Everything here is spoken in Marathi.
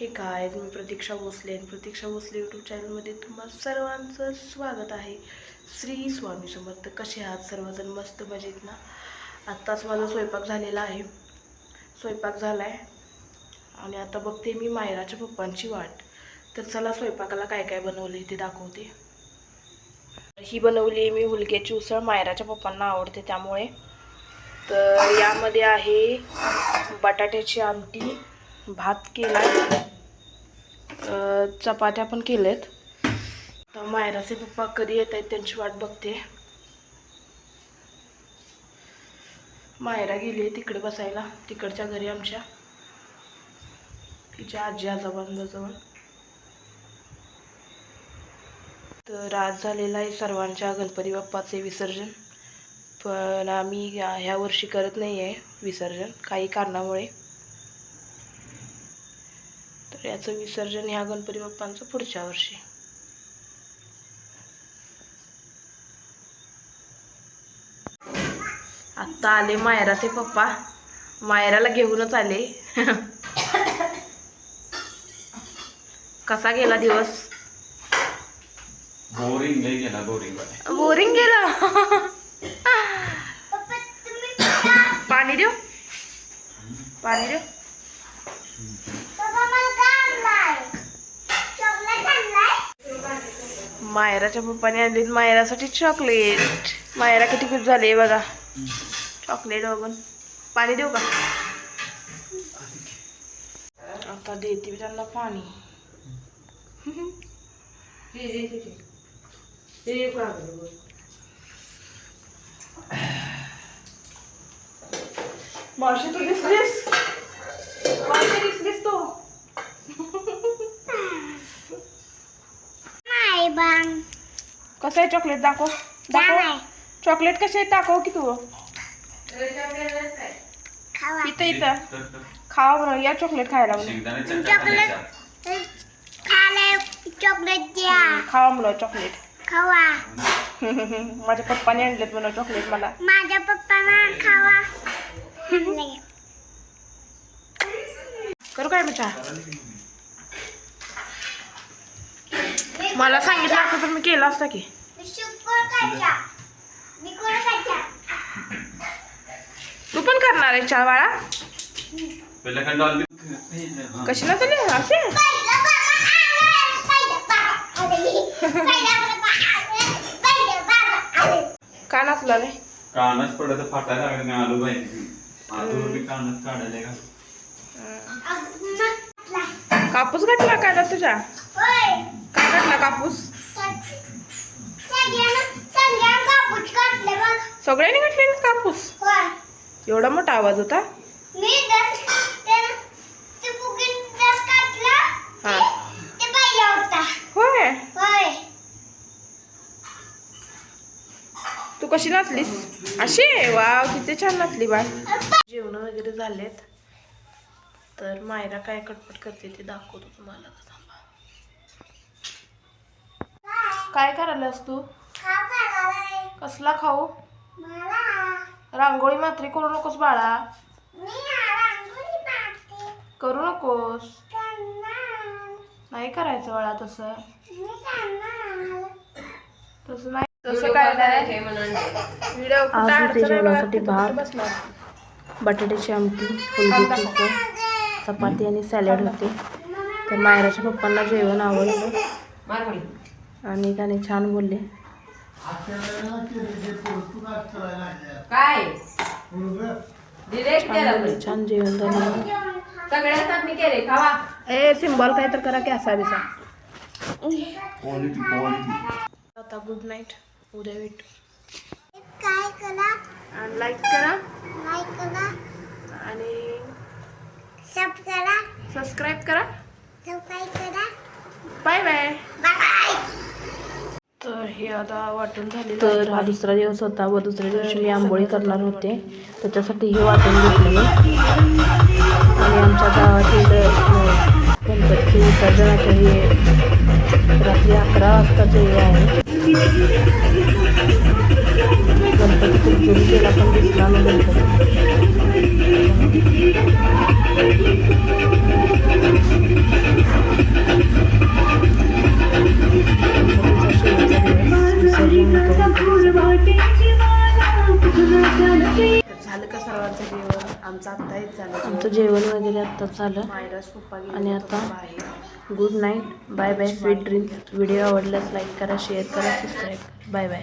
हे काय? मी प्रतीक्षा भोसले आणि प्रतीक्षा भोसले यूट्यूब चॅनलमध्ये तुम्हा सर्वांचं स्वागत आहे. श्री स्वामी समर्थ. कसे आहात सर्वजण? मस्त मजेत ना? आत्ताच माझा स्वयंपाक झालेला आहे. स्वयंपाक झाला आहे आणि आता बघते मी मायराच्या पप्पांची वाट. तर चला स्वयंपाकाला काय काय बनवले ते दाखवते. ही बनवली आहे मी हुलक्याची उसळ. मायराच्या पप्पांना आवडते त्यामुळे. तर यामध्ये आहे बटाट्याची आमटी भात केला चपात्या पण केल्यात तर मायराचे पप्पा कधी येत आहेत त्यांची वाट बघते. मायरा गेली आहे तिकडे बसायला. तिकडच्या घरी आमच्या. तिच्या आजी आजोबांजवळ. तर आज झालेलं आहे सर्वांच्या गणपती बाप्पाचे विसर्जन. पण आम्ही ह्या ह्या वर्षी करत नाही आहे विसर्जन. काही कारणामुळे. याचं विसर्जन ह्या गणपती बाप्पांचं पुढच्या वर्षी. आत्ता आले मायराचे पप्पा. मायराला घेऊनच आले. कसा गेला दिवस? बोरिंग नाही गेला बोरिंग बोरिंग गेला. पाणी देऊ? पाणी देऊ? मायराच्या पप्पाने आणली मायरासाठी चॉकलेट मायरा किती खूप झाली बघा. चॉकलेट बघून. पाणी देऊ का? आता देते मी त्यांना पाणी. मावशी तू दिसलीस? मावशी दिसलीस तू? कसं आहे चॉकलेट दाखव? दाखव. चॉकलेट कसे आहेत दाखव की तू? इथं इथं. खावा बरं या चॉकलेट खायला चॉकलेट द्या. खावा म्हणून चॉकलेट खावा. माझ्या पप्पाने आणलेत म्हणून चॉकलेट मला. माझ्या पप्पाना खावा. करू काय मी चहा? मला सांगितलं असतं तर मी केलं असतं की. तू पण करणार आहे चहा बाळा. पहिला काय डॉल्बी कशी ना तुला असे का नसला रे कानच पडत लागले मी आलो पाहिजे आलो बी कानच काढायला का कापूस घातला काय ना तुझ्या काय कापूस. सगळ्यांनी घातले ना कापूस. एवढा मोठा आवाज होता. होय. तू कशी नाचलीस? अशी? वाव किती छान नाचली बा जेवण वगैरे झालेत. तर मायरा काय कटपट करते ते दाखवतो तुम्हाला आता थांबा काय करायलास तू? कसला खाऊ? मला. रांगोळी मात्री करू नकोस बाळा. करू नकोस. नाही करायचं बाळा तसं. मी करणार. तसं नाही. तसं काय नाही. व्हिडिओ आज होते जेवणासाठी भात. बटाट्याची आमटी उसळ चपाती आणि सॅलड होते. तर मायराच्या पप्पांना जेवण आवडलं. आणि त्याने छान बोलले. काय? छान जेवण झालं. ए सिम्बॉल काय तर करा की असा बिसा. आता गुड नाईट उद्या भेटू. काय करा? आणि लाईक करा. लाईक करा. आणि सब करा. सबस्क्राईब करा. सबस्क्राईब करा. बाय बाय हे आता वाटून झाले तर हा दुसरा दिवस होता. व दुसऱ्या दिवशी मी आंबोळी करणार होते. त्याच्यासाठी हे वाटून घेतलं आणि आमच्या गावातील गणपती विसर्जनाचे हे रात्री अकरा वाजताचे हे आहे. गणपती गेला पण दिसला नाही गणपती आमचं झालं. आमचं जेवण वगैरे आत्ताच झालं. आणि आता? Good night bye bye sweet dreams video आवडल्यास लाईक करा शेअर करा सबस्क्राईब करा. Bye bye